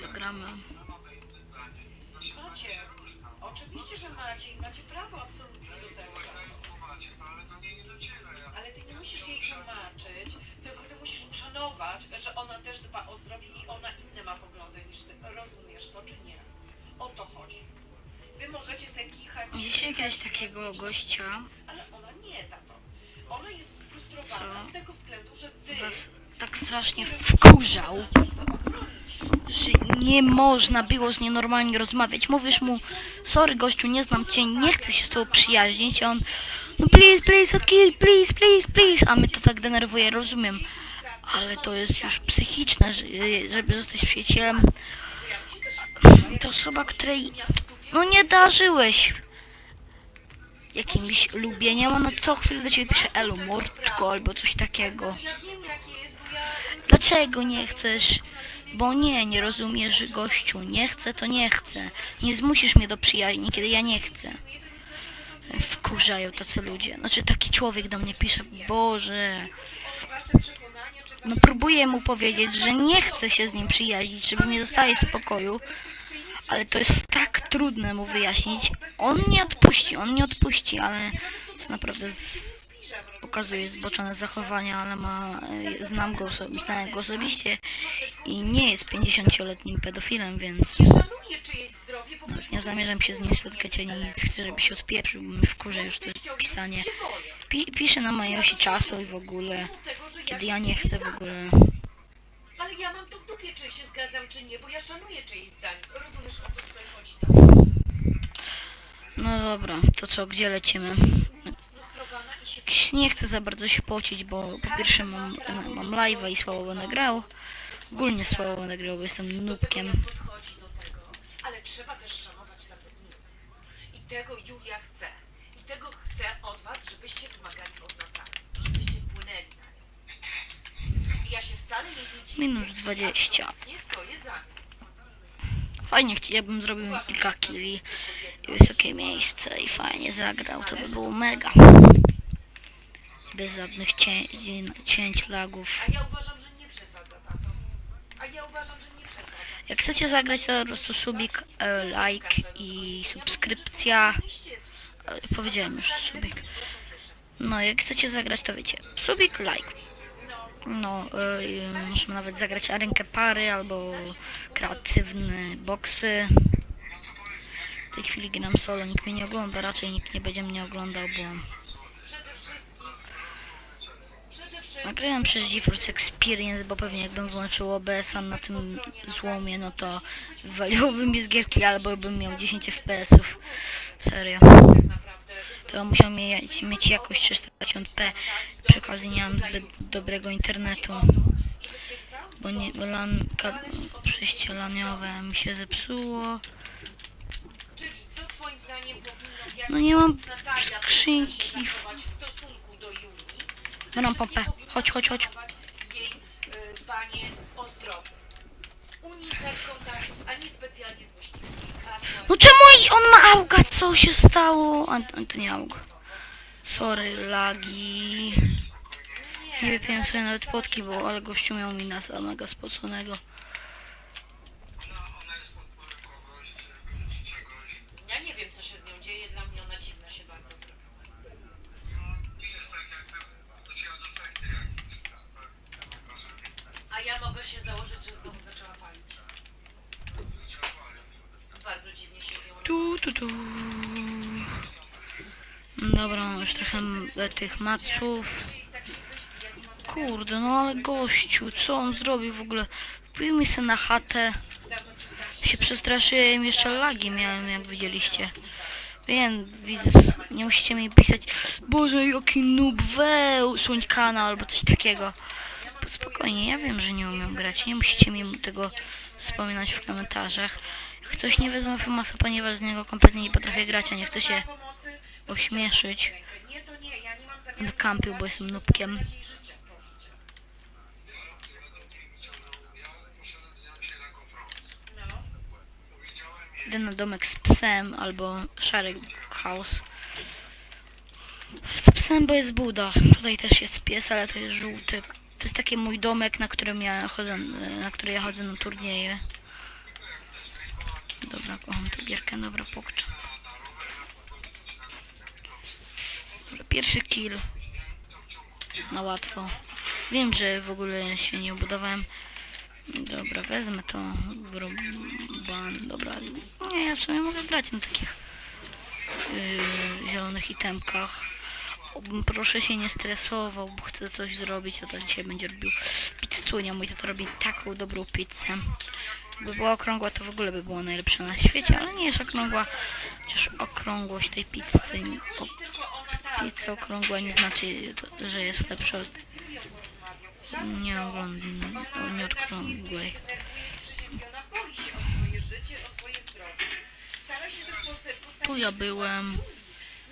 gramy. Macie. Oczywiście, że macie i macie prawo absolutnie do tego. Ale ty nie musisz jej tłumaczyć, tylko ty musisz uszanować, że ona też dba o zdrowie i ona inne ma poglądy niż ty. Rozumiesz to czy nie? O to chodzi. Wy możecie se kichać, Widzieliście kiedyś takiego gościa, ale ona nie, tato. Ona jest sfrustrowana Co? z tego względu, że wy... was tak strasznie nie wkurzał, że nie można było z nim normalnie rozmawiać. Mówisz mu, sorry gościu, nie znam cię, nie chcę się z tobą przyjaźnić, a on, no please, please, okay, please, please, please, a mnie to tak denerwuje, rozumiem. Ale to jest już psychiczne, że- żeby zostać przyjacielem. To osoba, której no nie darzyłeś jakimś lubieniem, ona co chwilę do ciebie pisze elu mordko albo coś takiego. Dlaczego nie chcesz? Bo nie, nie rozumiesz gościu. Nie chcę, to nie chcę. Nie zmusisz mnie do przyjaźni, kiedy ja nie chcę. Wkurzają tacy ludzie. Znaczy taki człowiek do mnie pisze, Boże. No próbuję mu powiedzieć, że nie chcę się z nim przyjaźnić, żeby mnie zostaje spokoju. Ale to jest tak trudne mu wyjaśnić. On nie odpuści, on nie odpuści, ale to naprawdę z... pokazuje zboczone zachowania, ale ma, e, znam go, znałem go osobiście i nie jest 50-letnim pedofilem, więc ktoś nie zamierzam się z nim spotkać ani nic. Chcę, żeby się odpieprzył, bo mnie wkurza już to pisanie. Pi pisze na mojej osi czasu i w ogóle, kiedy ja nie chcę w ogóle. Ale ja mam to w dupie, czy się zgadzam, czy nie, bo ja szanuję czyjeś zdanie. Rozumiesz, o co tutaj chodzi? Tak? No dobra, to co, gdzie lecimy? Sfrustrowana i się... Jakiś Nie chcę za bardzo się pocić, bo po pierwsze mam, mam live'a i słabo będę grał. Ogólnie słabo będę grał, bo jestem nubkiem. Ale trzeba też szanować. I tego Julia chce. I tego chce od was, żebyście wymagali od Natalii. Żebyście wpłynęli na nią. I ja się wcale nie dziwię. Minus 20. Nie stoję za nią. Fajnie, ja bym zrobił kilka killi i wysokie miejsce i fajnie zagrał, to by było mega. Bez żadnych cię, cięć, lagów. A ja uważam, że nie przesadza, tato. A ja uważam, że nie przesadza. Jak chcecie zagrać, to po prostu subik, e, like i subskrypcja. E, powiedziałem już subik. No, jak chcecie zagrać, to wiecie. Subik, like. No, e, możemy nawet zagrać arenkę pary albo kreatywne boksy. W tej chwili gram solo, nikt mnie nie ogląda, raczej nikt nie będzie mnie oglądał, bo Przede wszystkim... Przede wszystkim... nagrałem przez GeForce Experience, bo pewnie jakbym włączył OBS-a na tym złomie, no to wywaliłoby mi z gierki, albo bym miał 10 FPS-ów. Serio. To musiał mieć, mieć jakość 360p. Przy okazji nie mam zbyt dobrego internetu. Bo nie, bo lan, przejście laniowe mi się zepsuło. No nie mam skrzynki. w? Biorą też pompę. Chodź, chodź, chodź. zachować Jej y, dbanie o zdrowie. Unikać kontaktów, a nie specjalnie złośliwych. No czemu i on ma auga? Co się stało? A, to nie auga. Sorry, lagi. Nie wypiłem sobie nawet potki, bo ale gościu miał mi na samego spoconego. Ja nie wiem co się z nią dzieje, dla mnie ona dziwna się bardzo zrobiła. A ja mogę się założyć, że znowu zaczęła palić. Bardzo dziwnie się z nią Tu, tu, tu. Dobra, mam już trochę tych maców. Kurde, no ale gościu, co on zrobił w ogóle? Wbił mi się na chatę. Się przestraszyłem, jeszcze lagi miałem, jak widzieliście. Wiem, widzę, nie musicie mi pisać Boże, jaki noob, weł, suń kanał albo coś takiego. Spokojnie, ja wiem, że nie umiem grać, nie musicie mi tego wspominać w komentarzach. Jak coś nie wezmę Famasa, ponieważ z niego kompletnie nie potrafię grać, a nie chcę się ośmieszyć. Będę kampił, bo jestem nubkiem. Idę na domek z psem albo szary house. Z psem, bo jest buda. Tutaj też jest pies, ale to jest żółty. To jest taki mój domek, na którym ja chodzę, na który ja chodzę na turnieje. Dobra, kocham tę gierkę, dobra, pokczam. Dobra, pierwszy kill. Na łatwo. Wiem, że w ogóle się nie obudowałem. Dobra, wezmę to. Ban, dobra. Nie, ja w sumie mogę grać na takich yy, zielonych itemkach. Proszę się nie stresował, bo chcę coś zrobić, to, to dzisiaj będzie robił pizzunia. Mój tata robi taką dobrą pizzę. Gdyby była okrągła, to w ogóle by było najlepsze na świecie, ale nie jest okrągła. Chociaż okrągłość tej pizzy, pizza okrągła nie znaczy, że jest lepsza od Z Julią porozmawiał. nie, oglądam, nie okrągłej. Przeziębiona, boi się o swoje życie, o swoje zdrowie. Stara się też posta- postawić Tu ja byłem.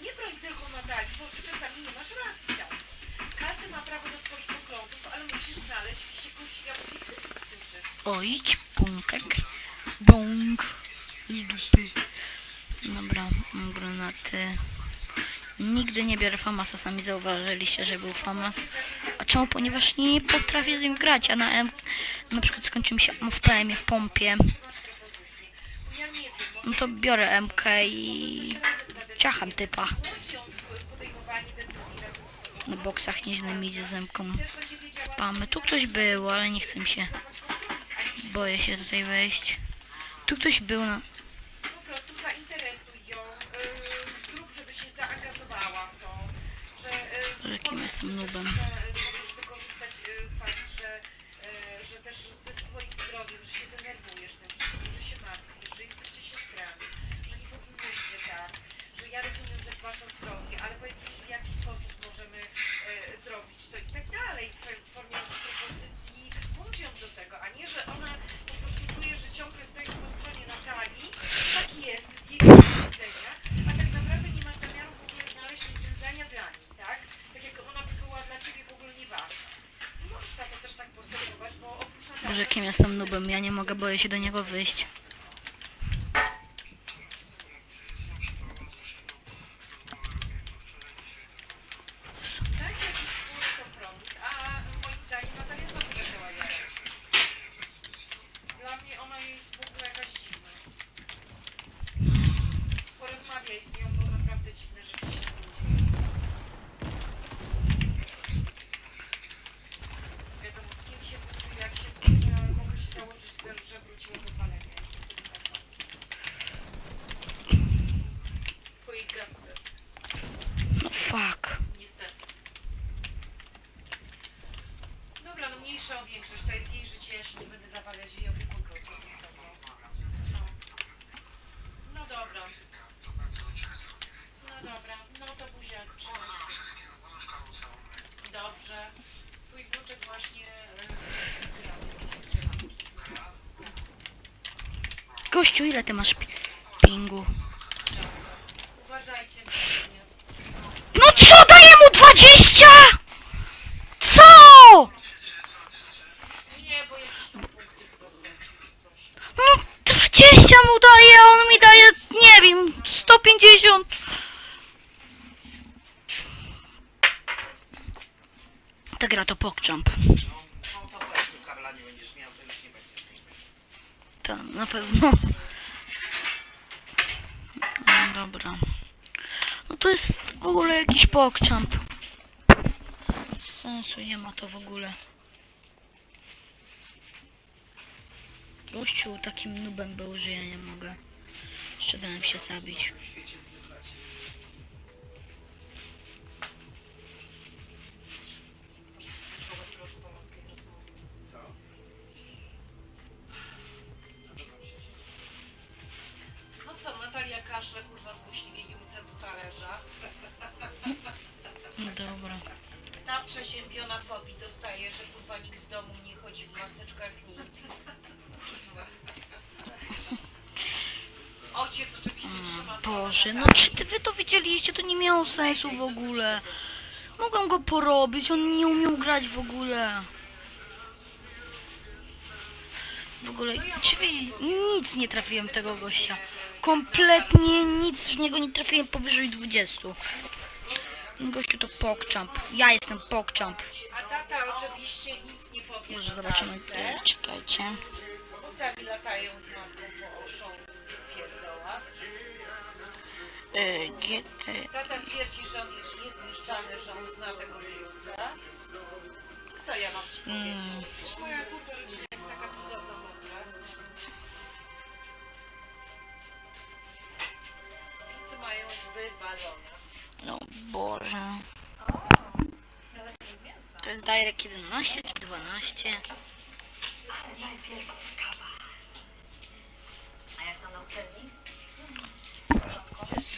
Nie broń tylko Natalii, bo czasami nie masz racji tak. Każdy ma prawo do swoich poglądów, ale musisz znaleźć jakąś w tym wszystkim. O, idź, punktek. Bąk. Z dupy. Dobra, granaty. Nigdy nie biorę Famasa, sami zauważyliście, że był Famas. A czemu? Ponieważ nie potrafię z nim grać, a na M... Na przykład skończy mi się w PM, w pompie. No to biorę MK i ciacham typa. Na boksach nieźle mi idzie z MK. Też będzie wiedziała, Spamy. Tu ktoś był, ale nie chcę mi się. Boję się tutaj wejść. Tu ktoś był na... po prostu zainteresuj ją, yy, zrób, żeby się zaangażowała w to, że yy, Jakim jestem nubem. e, Możesz wykorzystać yy, fakt, że, yy, że też ze swoim zdrowiem, że się denerwujesz tym wszystkim, że się martwisz, że jesteście siostrami, że nie powinnyście tak, że ja rozumiem, że dbasz o zdrowie, ale powiedz mi w jaki sposób możemy yy, zrobić to i tak dalej, w formie propozycji, włącz ją do tego, a nie, że ona po prostu czuje, że ciągle stoisz po stronie Natalii, tak jest z jej punktu widzenia, a tak naprawdę nie masz zamiaru w ogóle znaleźć rozwiązania dla niej, tak? Tak jak ona by była dla ciebie w ogóle nieważna. Nie możesz na to też tak postępować, bo oprócz Natalii... Boże, kim jestem nubem? Ja nie mogę, boję się do niego wyjść. Znajdź jakiś wspólny kompromis, a moim zdaniem Natalia znowu zaczęła jechać. Dla mnie ona jest w ogóle jakaś dziwna. Porozmawiaj z nią, bo naprawdę dziwne rzeczy się z nią dzieją. Wiadomo, z kim się wróci, jak się wróci, ale mogę się założyć, że- że wróciło do palenia. Jestem tego pewna. Po jej gadce, No fuck. niestety. Dobra, no mniejsza o większość, to jest jej życie, ja się nie będę zabawiać jej opiekunką osobistą. No. no dobra. No dobra, no to buziak, się. Dobrze. Twój wnuczek właśnie... Gościu, ile ty masz pi pingu? Uważajcie. No co, daję mu 20? Co? Nie, bo jakieś tam punkty chyba stracił czy coś. No 20 mu daję, a on mi daje, nie wiem, 150. To pokczamp. No to właśnie kabla nie będziesz miał, to już nie będziesz. To na pewno. No dobra. No to jest w ogóle jakiś pokczamp. Sensu nie ma to w ogóle. Gościu takim nubem był, że ja nie mogę. Jeszcze dałem się zabić. Ta przeziębiona fobii dostaje, że kurwa nikt w domu nie chodzi w maseczkach nic. Ojciec oczywiście trzyma słowa Boże, no czy ty wy to widzieliście? To nie miało sensu w ogóle. Mogłem go porobić, on nie umiał grać w ogóle. W ogóle, drzwi, nic nie trafiłem tego gościa. Kompletnie nic w niego nie trafiłem powyżej 20. Gościu to pokczamp. Ja jestem pokczamp. A tata oczywiście nic nie powie Może zobaczymy, czekajcie. bo sami latają z matką po. Y, GT. Tata twierdzi, że on jest niezniszczalny, że on zna tego wirusa. Co ja mam ci powiedzieć? Przecież moja kurwa rodzina jest taka cudowna mądra. Wszyscy mają wywalone. No Boże. To jest Direct 11 czy 12? Najpierw